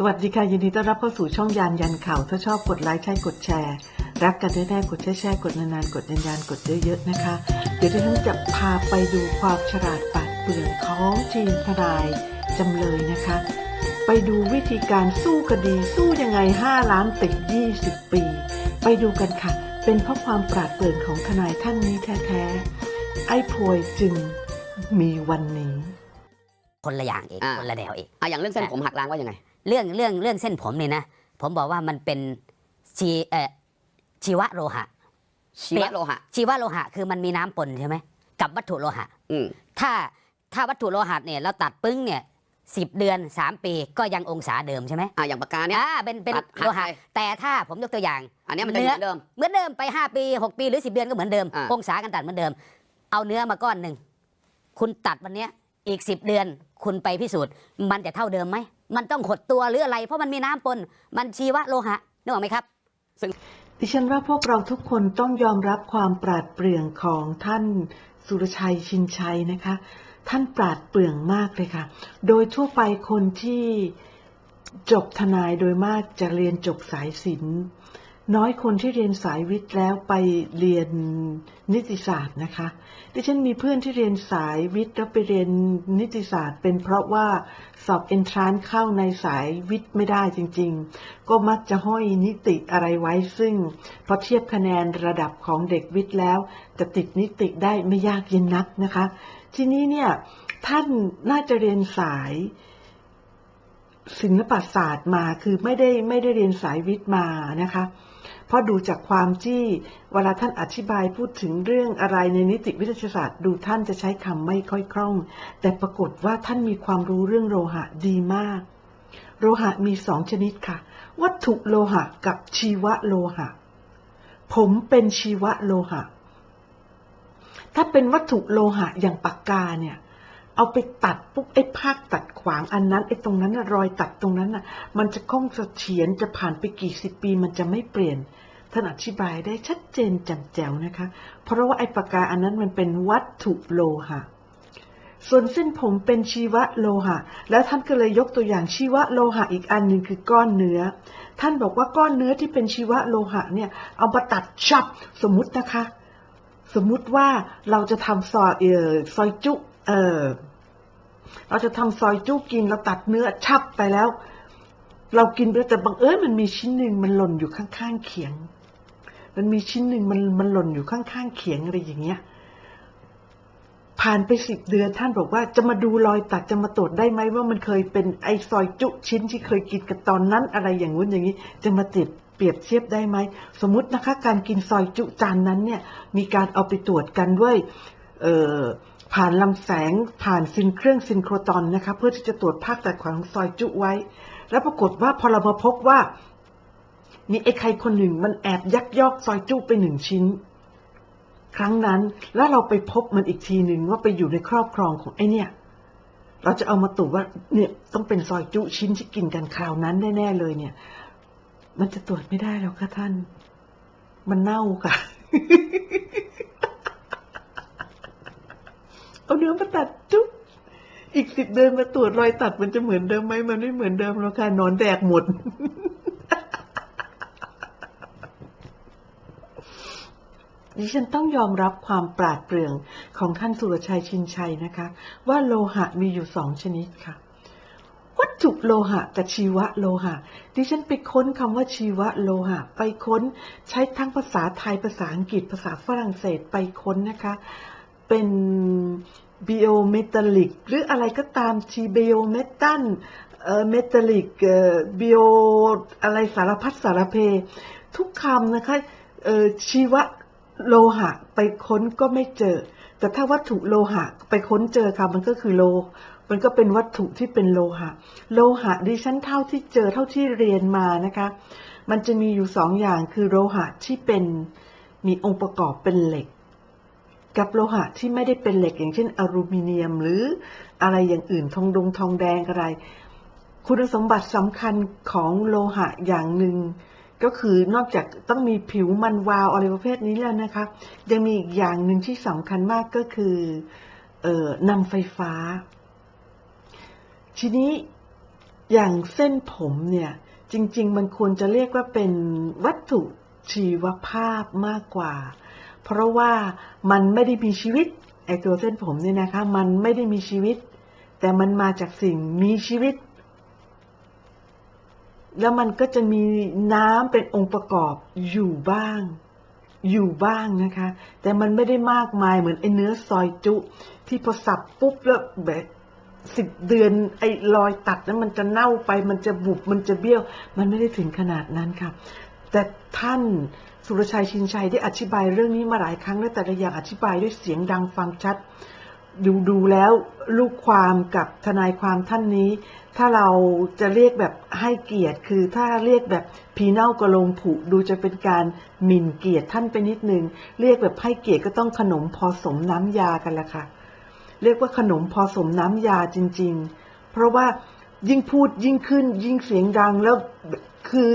สวัสดีค่ะ ยินดีต้อนรับเข้าสู่ช่องยานยันข่าว ถ้าชอบกดไลค์ใช่กดแชร์ รักกันแน่ๆกดแชร์แชร์กดนานๆ กดยันยันกดเยอะๆนะคะ เดี๋ยวดิฉันจะพาไปดูความฉลาดปราดเปรื่องของทีมทนายจำเลยนะคะ ไปดูวิธีการสู้คดี สู้ยังไง 5 ล้านติด 20 ปี ไปดูกันค่ะ เป็นเพราะความปราดเปรื่องของทนายท่านนี้แท้ๆไอ้พวยจึงมีวันนี้ คนละอย่างเองอ่าคนละแนวเองอะอย่างเรื่องเส้นอะผมหักล้างว่ายังไง เรื่องเรื่องเรื่องเส้นผมเนี่ยนะ ผมบอกว่ามันเป็นชีเอ่อชีวะโลหะ ชีวะโลหะ ชีวะโลหะ คือมันมีน้ำปนใช่ไหมกับวัตถุโลหะอืมถ้าถ้าวัตถุโลหะเนี่ยเราตัดปึ้งเนี่ยสิบเดือนสามปีก็ยังองศาเดิมใช่ไหมอะอย่างปากกาเนี่ยอ่าเป็นเป็นตัดหักโลหะไปแต่ถ้าผมยกตัวอย่าง อันเนี้ยมันจะอยู่เหมือนเดิมเหมือนเดิมไป5ปี6ปีหรือ10เดือนก็เหมือนเดิมอ่าองศากันตัดเหมือนเดิม เอาเนื้อมาก้อนหนึ่งคุณตัดวันเนี้ยอีก10เดือน คุณไปพิสูจน์มันจะเท่าเดิมไหม มันต้องหดตัวหรืออะไร เพราะมันมีน้ำปน มันชีวะโลหะนึกออกไหมครับดิฉันว่าพวกเราทุกคนต้องยอมรับความปราดเปรื่องของท่านสุรชัยชินชัยนะคะ ท่านปราดเปรื่องมากเลยค่ะ โดยทั่วไปคนที่จบทนายโดยมากจะเรียนจบสายศิลป์ น้อยคนที่เรียนสายวิทย์แล้วไปเรียนนิติศาสตร์นะคะ ดิฉันมีเพื่อนที่เรียนสายวิทย์แล้วไปเรียนนิติศาสตร์ เป็นเพราะว่าสอบเอนทรานเข้าในสายวิทย์ไม่ได้จริง ๆ ก็มักจะห้อยนิติอะไรไว้ซึ่งพอเทียบคะแนนระดับของเด็กวิทย์แล้ว จะติดนิติได้ไม่ยากเย็นนักนะคะ ทีนี้เนี่ยท่านน่าจะเรียนสายศิลปศาสตร์มาคือไม่ได้ไม่ได้เรียนสายวิทย์มานะคะ เพราะดูจากความที่เวลาท่านอธิบายพูดถึงเรื่องอะไรในนิติวิทยาศาสตร์ ดูท่านจะใช้คำไม่ค่อยคล่อง แต่ปรากฏว่าท่านมีความรู้เรื่องโลหะดีมาก โลหะมีสองชนิดค่ะ วัตถุโลหะกับชีวโลหะ ผมเป็นชีวโลหะ ถ้าเป็นวัตถุโลหะอย่างปากกาเนี่ย เอาไปตัดปุ๊บไอ้ภาคตัดขวางอันนั้นไอ้ตรงนั้นน่ะรอยตัดตรงนั้นน่ะ มันจะคงเสถียรจะผ่านไปกี่สิบปีมันจะไม่เปลี่ยนท่านอธิบายได้ชัดเจนแจ่มแจ๋วนะคะ เพราะว่าไอ้ปากกาอันนั้นมันเป็นวัตถุโลหะ ส่วนเส้นผมเป็นชีวโลหะ แล้วท่านก็เลยยกตัวอย่างชีวโลหะอีกอันหนึ่งคือก้อนเนื้อ ท่านบอกว่าก้อนเนื้อที่เป็นชีวโลหะเนี่ยเอามาตัดชับสมมตินะคะ สมมุติว่าเราจะทำซอยเออซอยจุ เออเราจะทำซอยจุกินเราตัดเนื้อชับไปแล้ว เรากินไปแล้วแต่บังเอิญมันมีชิ้นหนึ่งมันหล่นอยู่ข้างๆเขียง มันมีชิ้นหนึ่งมันมันหล่นอยู่ข้างๆเขียงอะไรอย่างเงี้ย ผ่านไปสิบเดือนท่านบอกว่าจะมาดูรอยตัดจะมาตรวจได้ไหมว่ามันเคยเป็นไอซอยจุชิ้นที่เคยกินกันตอนนั้นอะไรอย่างงู้นอย่างนี้ จะมาติดเปรียบเทียบได้ไหมสมมตินะคะ การกินซอยจุจานนั้นเนี่ย มีการเอาไปตรวจกันด้วย เอ่อ ผ่านลำแสงผ่านซินเครื่องซินโครตอนนะคะเพื่อที่จะตรวจภาคตัดขวางของซอยจุไว้ แล้วปรากฏว่าพอเรามาพบว่า มีไอ้ใครคนหนึ่งมันแอบยักยอกซอยจุไปหนึ่งชิ้น ครั้งนั้นแล้วเราไปพบมันอีกทีหนึ่งว่าไปอยู่ในครอบครองของไอ้เนี่ย เราจะเอามาตรวจว่าเนี่ยต้องเป็นซอยจุชิ้นที่กินกันคราวนั้นแน่ๆเลยเนี่ย มันจะตรวจไม่ได้แล้วค่ะท่าน มันเน่าค่ะ เอาเนื้อมาตัดจุ๊บอีกสิบเดือนมาตรวจรอยตัดมันจะเหมือนเดิมไหมมันไม่เหมือนเดิมแล้วค่ะนอนแดกหมด ดิฉันต้องยอมรับความปราดเปรื่องของท่านสุรชัยชินชัยนะคะ ว่าโลหะมีอยู่สองชนิดค่ะ วัตถุโลหะกับชีวะโลหะ ดิฉันไปค้นคำว่าชีวะโลหะ ไปค้นใช้ทั้งภาษาไทยภาษาอังกฤษภาษาฝรั่งเศสไปค้นนะคะ เป็น biometallic หรืออะไรก็ตามที biometal เอ่อ metallic เอ่อ bio อะไรสารพัดสารเพ ทุกคำนะคะชีวะโลหะไปค้นก็ไม่เจอ แต่ถ้าวัตถุโลหะไปค้นเจอค่ะมันก็คือโล มันก็เป็นวัตถุที่เป็นโลหะ โลหะดิฉันเท่าที่เจอเท่าที่เรียนมานะคะ มันจะมีอยู่สองอย่างคือโลหะที่เป็นมีองค์ประกอบเป็นเหล็ก กับโลหะที่ไม่ได้เป็นเหล็กอย่างเช่นอลูมิเนียม หรืออะไรอย่างอื่นทองดงทองแดงอะไร คุณสมบัติสำคัญของโลหะอย่างหนึ่งก็คือนอกจากต้องมีผิวมันวาวอะไรประเภทนี้แล้วนะคะ ยังมีอีกอย่างหนึ่งที่สำคัญมากก็คือเอ่อนำไฟฟ้า ทีนี้อย่างเส้นผมเนี่ย จริง ๆ มันควรจะเรียกว่าเป็นวัตถุชีวภาพมากกว่า เพราะว่ามันไม่ได้มีชีวิตไอตัวเส้นผมเนี่ยนะคะ มันไม่ได้มีชีวิต แต่มันมาจากสิ่งมีชีวิต แล้วมันก็จะมีน้ำเป็นองค์ประกอบอยู่บ้าง อยู่บ้างนะคะ แต่มันไม่ได้มากมายเหมือนไอเนื้อซอยจุ ที่พอสับปุ๊บแล้วแบบสิบเดือนไอ้รอยตัดนั้นมันจะเน่าไป มันจะบุบมันจะเบี้ยว มันไม่ได้ถึงขนาดนั้นค่ะ แต่ท่าน สุรชัยชินชัยได้อธิบายเรื่องนี้มาหลายครั้งแล้วแต่ละอย่างอธิบายด้วยเสียงดังฟังชัด ดูดูแล้วลูกความกับทนายความท่านนี้ ถ้าเราจะเรียกแบบให้เกียรติคือถ้าเรียกแบบพีเน่ากระโลงผุดูจะเป็นการหมิ่นเกียรติท่านไปนิดนึง เรียกแบบให้เกียรติก็ต้องขนมพอสมน้ำยากันแหละค่ะ เรียกว่าขนมพอสมน้ำยาจริง ๆ เพราะว่ายิ่งพูดยิ่งขึ้นยิ่งเสียงดังแล้วคือ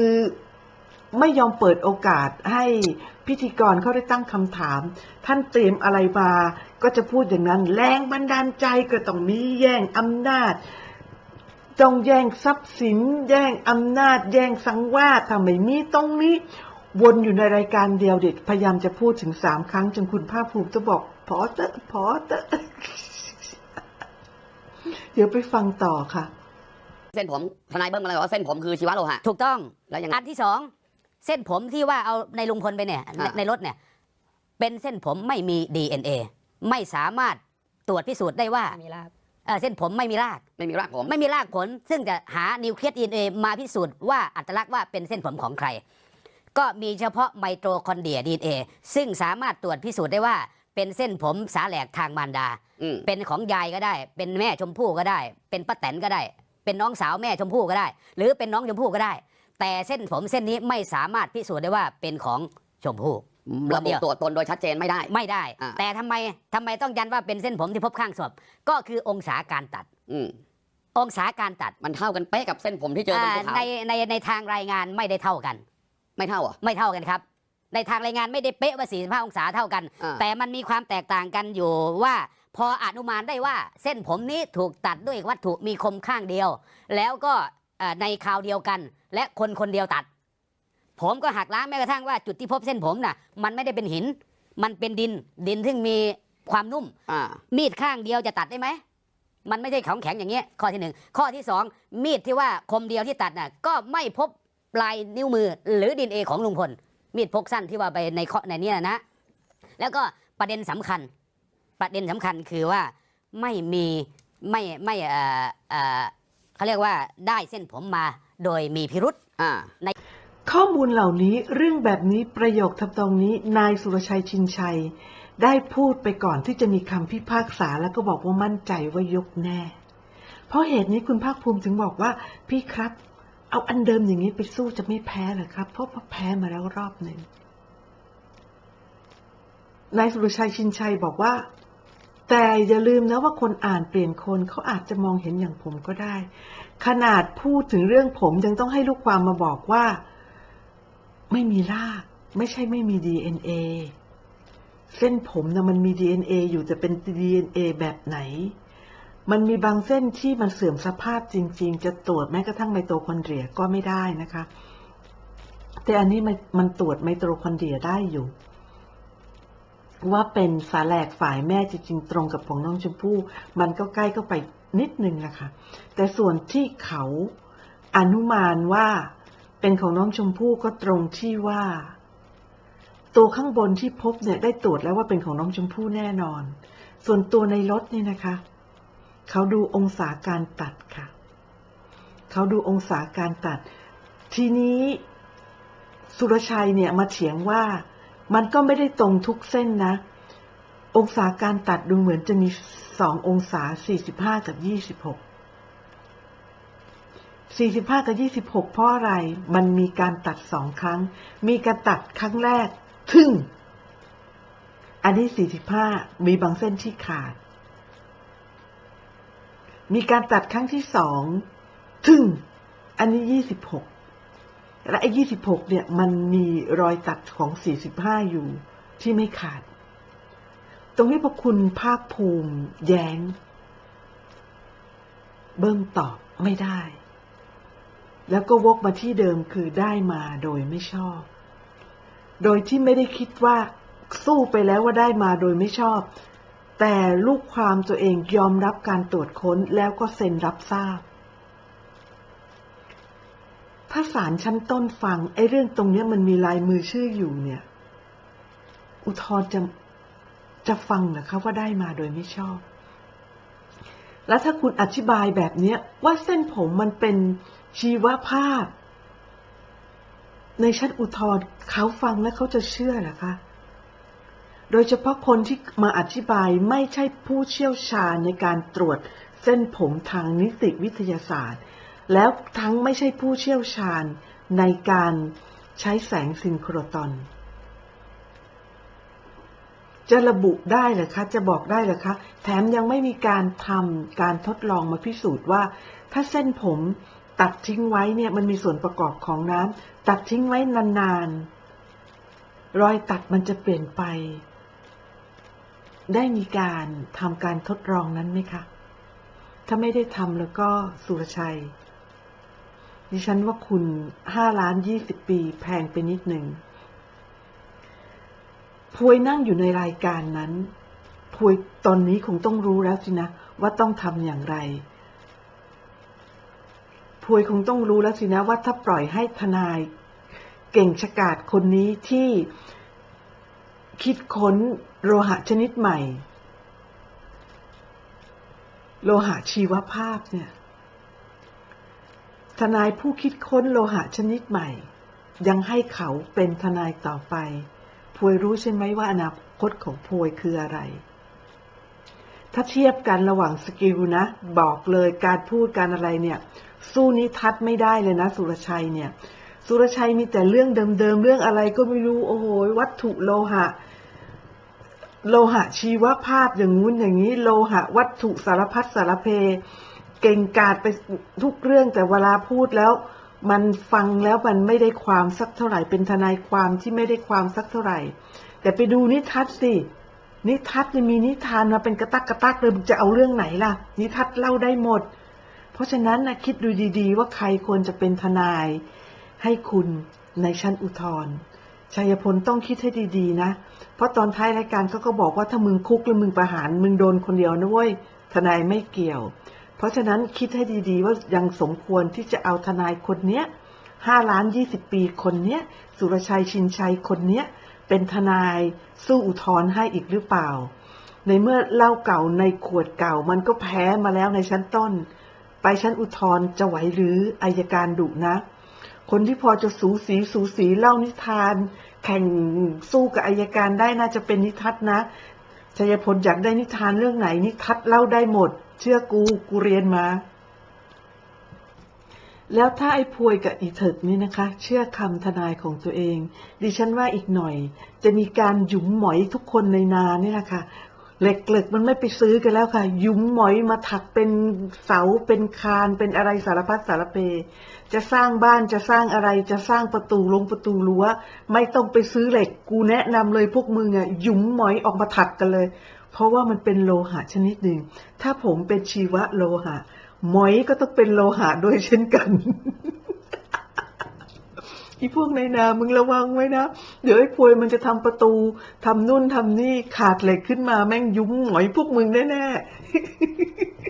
ไม่ยอมเปิดโอกาสให้พิธีกรเขาได้ตั้งคำถาม ท่านเตรียมอะไรมาก็จะพูดอย่างนั้น แรงบันดาลใจก็ต้องมีแย่งอำนาจต้องแย่งทรัพย์สิน แย่งอำนาจ แย่งสังวาสทำไมมีตรงนี้ วนอยู่ในรายการเดียวเด็ดพยายามจะพูดถึงสามครั้งจนคุณภาคภูมิจะบอกพอเตอะพอเตอะเดี๋ยวไปฟังต่อค่ะ เส้นผมทนายเบิ้มอะไรบอกว่าเส้นผมคือชีวะโลหะ ถูกต้อง แล้วยังไงอันที่สอง เส้นผมที่ว่าเอาในลุงพลไปเนี่ยในอ่า ในรถเนี่ยเป็นเส้นผมไม่มี DNA ไม่สามารถตรวจพิสูจน์ได้ว่ามีลาบเอ่อเส้นผมไม่มีราก ไม่มีรากผม ไม่มีรากผล ซึ่งจะหานิวเคลียส DNA มาพิสูจน์ว่าอัตลักษณ์ว่าเป็นเส้นผมของใคร ก็มีเฉพาะไมโตคอนเดรีย DNA ซึ่งสามารถตรวจพิสูจน์ได้ว่าเป็นเส้นผมสาแหลกทางมารดา อืมเป็นของยายก็ได้ เป็นแม่ชมพู่ก็ได้ เป็นป้าแตนก็ได้ เป็นน้องสาวแม่ชมพู่ก็ได้ หรือเป็นน้องชมพู่ก็ได้ แต่เส้นผมเส้นนี้ไม่สามารถพิสูจน์ได้ว่าเป็นของชมพู่ระบุตัวตนโดยชัดเจนไม่ได้ ไม่ได้อ่าแต่ทำไมทำไมต้องยันว่าเป็นเส้นผมที่พบข้างศพก็คือองศาการตัดอืมองศาการตัดมันเท่ากันเป๊ะกับเส้นผมที่เจอบนภูอ่าเขาในในในทางรายงานไม่ได้เท่ากัน ไม่เท่าเหรอะไม่เท่ากันครับ ในทางรายงานไม่ได้เป๊ะว่า 45 องศาเท่ากันอ่าแต่มันมีความแตกต่างกันอยู่ว่าพออนุมานได้ว่าเส้นผมนี้ถูกตัดด้วยวัตถุมีคมข้างเดียว แล้วก็เอ่อในคราวเดียวกัน และคนคนเดียวตัด ผมก็หักล้างแม้กระทั่งว่าจุดที่พบเส้นผมน่ะ มันไม่ได้เป็นหิน มันเป็นดิน ดินซึ่งมีความนุ่ม อ่า มีดข้างเดียวจะตัดได้ไหม มันไม่ใช่ของแข็งอย่างเงี้ย ข้อที่หนึ่ง ข้อที่สอง มีดที่ว่าคมเดียวที่ตัดน่ะ ก็ไม่พบปลายนิ้วมือหรือดินเอของลุงพล มีดพกสั้นที่ว่าไปในข้อในเนี้นะ แล้วก็ประเด็นสำคัญ ประเด็นสำคัญคือว่าไม่มีไม่ไม่เอ่อเอ่อเขาเรียกว่าได้เส้นผมมา โดยมีพิรุษอ่าข้อมูลเหล่านี้เรื่องแบบนี้ประโยคทำตรงนี้นายสุรชัยชินชัย ได้พูดไปก่อนที่จะมีคำพิพากษาแล้วก็บอกว่ามั่นใจว่ายกแน่ เพราะเหตุนี้คุณภาคภูมิถึงบอกว่าพี่ครับ เอาอันเดิมอย่างนี้ไปสู้จะไม่แพ้เหรอครับ เพราะว่าแพ้มาแล้วรอบหนึ่งนายสุรชัยชินชัยบอกว่า แต่อย่าลืมนะว่าคนอ่านเปลี่ยนคนเขาอาจจะมองเห็นอย่างผมก็ได้ ขนาดพูดถึงเรื่องผมยังต้องให้ลูกความมาบอกว่า ไม่มีราก ไม่ใช่ไม่มี DNA เส้นผมนะมันมี DNA อยู่แต่เป็น DNA แบบไหน มันมีบางเส้นที่มันเสื่อมสภาพจริง ๆ จะตรวจแม้กระทั่งไมโตคอนเดรียก็ไม่ได้นะคะ แต่อันนี้มันมันตรวจไมโตคอนเดรียได้อยู่ ว่าเป็นสาแหลกฝ่ายแม่จริงๆตรงกับของน้องชมพู่ มันก็ใกล้เข้าไปนิดนึงแหละค่ะแต่ส่วนที่เขาอนุมานว่าเป็นของน้องชมพู่ก็ตรงที่ว่า ตัวข้างบนที่พบเนี่ยได้ตรวจแล้วว่าเป็นของน้องชมพู่แน่นอน ส่วนตัวในรถนี่นะคะ เขาดูองศาการตัดค่ะ เขาดูองศาการตัด ทีนี้สุรชัยเนี่ยมาเถียงว่า มันก็ไม่ได้ตรงทุกเส้นนะ องศาการตัดดูเหมือนจะมีสององศาสี่สิบห้ากับยี่สิบหกสี่สิบห้ากับยี่สิบหกเพราะอะไร มันมีการตัดสองครั้ง มีการตัดครั้งแรก ทึ่ง อันนี้สี่สิบห้ามีบางเส้นที่ขาด มีการตัดครั้งที่สอง ทึ่ง อันนี้ยี่สิบหก และไอ้ยี่สิบหกเนี่ยมันมีรอยตัดของสี่สิบห้าอยู่ที่ไม่ขาด ตรงนี้พอคุณภาคภูมิแย้ง เบิ้มตอบไม่ได้ แล้วก็วกมาที่เดิมคือได้มาโดยไม่ชอบ โดยที่ไม่ได้คิดว่าสู้ไปแล้วว่าได้มาโดยไม่ชอบ แต่ลูกความตัวเองยอมรับการตรวจค้นแล้วก็เซ็นรับทราบ ถ้าศาลชั้นต้นฟังไอ้เรื่องตรงเนี้ยมันมีลายมือชื่ออยู่เนี่ย อุทธรจะจะฟังเหรอคะว่าได้มาโดยไม่ชอบ แล้วถ้าคุณอธิบายแบบเนี้ยว่าเส้นผมมันเป็นชีวภาพ ในชั้นอุทธรเขาฟังแล้วเขาจะเชื่อเหรอคะโดยเฉพาะคนที่มาอธิบายไม่ใช่ผู้เชี่ยวชาญในการตรวจเส้นผมทางนิติวิทยาศาสตร์ แล้วทั้งไม่ใช่ผู้เชี่ยวชาญในการใช้แสงซินโครตอน จะระบุได้เหรือคะ จะบอกได้เหรือคะ แถมยังไม่มีการทำการทดลองมาพิสูจน์ว่า ถ้าเส้นผมตัดทิ้งไว้เนี่ยมันมีส่วนประกอบของน้ำตัดทิ้งไว้นานๆ รอยตัดมันจะเปลี่ยนไป ได้มีการทำการทดลองนั้นไหมคะ ถ้าไม่ได้ทำแล้วก็สุรชัย ดิฉันว่าคุณห้าล้านยี่สิบปีแพงไปนิดหนึ่งพวยนั่งอยู่ในรายการนั้น พวยตอนนี้คงต้องรู้แล้วสินะ ว่าต้องทำอย่างไร พวยคงต้องรู้แล้วสินะว่าถ้าปล่อยให้ทนาย เก่งฉกาจคนนี้ที่คิดค้นโลหะชนิดใหม่ โลหะชีวภาพเนี่ย ทนายผู้คิดค้นโลหะชนิดใหม่ ยังให้เขาเป็นทนายต่อไป พวยรู้ใช่ไหมว่าอนาคตของพวยคืออะไร ถ้าเทียบกันระหว่างสกิลนะ บอกเลยการพูดการอะไรเนี่ย สู้นิทัศน์ไม่ได้เลยนะ สุรชัยเนี่ย สุรชัยมีแต่เรื่องเดิมๆเรื่องอะไรก็ไม่รู้โอ้โหวัตถุโลหะโลหะชีวภาพอย่างงู้นอย่างนี้ โลหะวัตถุสารพัดสารเพ เก่งกาจไปทุกเรื่องแต่เวลาพูดแล้ว มันฟังแล้วมันไม่ได้ความสักเท่าไหร่ เป็นทนายความที่ไม่ได้ความสักเท่าไหร่ แต่ไปดูนิทัศน์สินิทัศน์มีนิทานมาเป็นกระตักกระตักเลยจะเอาเรื่องไหนล่ะ นิทัศน์เล่าได้หมด เพราะฉะนั้นนะคิดดูดีๆ ว่าใครควรจะเป็นทนาย ให้คุณในชั้นอุทธรณ์ชัยพลต้องคิดให้ดีๆนะ เพราะตอนท้ายรายการเขาก็บอกว่าถ้ามึงคุกแล้วมึงประหารมึงโดนคนเดียวนะเว้ย ทนายไม่เกี่ยว ราะฉะนั้นคิดให้ดีๆ ว่ายังสมควรที่จะเอาทนายคนเนี้ยห้าล้านยี่สิบปีคนเนี้ย สุรชัยชินชัยคนเนี้ย เป็นทนายสู้อุทธรณ์ให้อีกหรือเปล่า ในเมื่อเหล้าเก่าในขวดเก่ามันก็แพ้มาแล้วในชั้นต้น ไปชั้นอุทธรณ์จะไหวหรืออายการดุนะ คนที่พอจะสูสีสูสีเล่านิทาน แข่งสู้กับอายการได้น่าจะเป็นนิทัศน์นะ ชัยพลอยากได้นิทานเรื่องไหนนิทัศเล่าได้หมด เชื่อกูกูเรียนมา แล้วถ้าไอ้พวยกับอีเถิกนี่นะคะ เชื่อคำทนายของตัวเอง ดิฉันว่าอีกหน่อย จะมีการหยุมหมอยทุกคนในนาเนี่ยแหละค่ะเหล็กเหล็กมันไม่ไปซื้อกันแล้วค่ะหยุมหมอยมาถักเป็นเสาเป็นคานเป็นอะไรสารพัดสารเพ จะสร้างบ้านจะสร้างอะไรจะสร้างประตูลงประตูรั้ว ไม่ต้องไปซื้อเหล็กกูแนะนำเลยพวกมึงอะหยุมหมอยออกมาถักกันเลย เพราะว่ามันเป็นโลหะชนิดหนึ่ง ถ้าผมเป็นชีวะโลหะหมอยก็ต้องเป็นโลหะด้วยเช่นกันอีพวกในนา มึงระวังไว้นะ เดี๋ยวไอ้พวยมันจะทำประตูทำนู่นทำนี่ขาดเหล็กขึ้นมาแม่งยุ้มหงอยพวกมึงแน่ๆ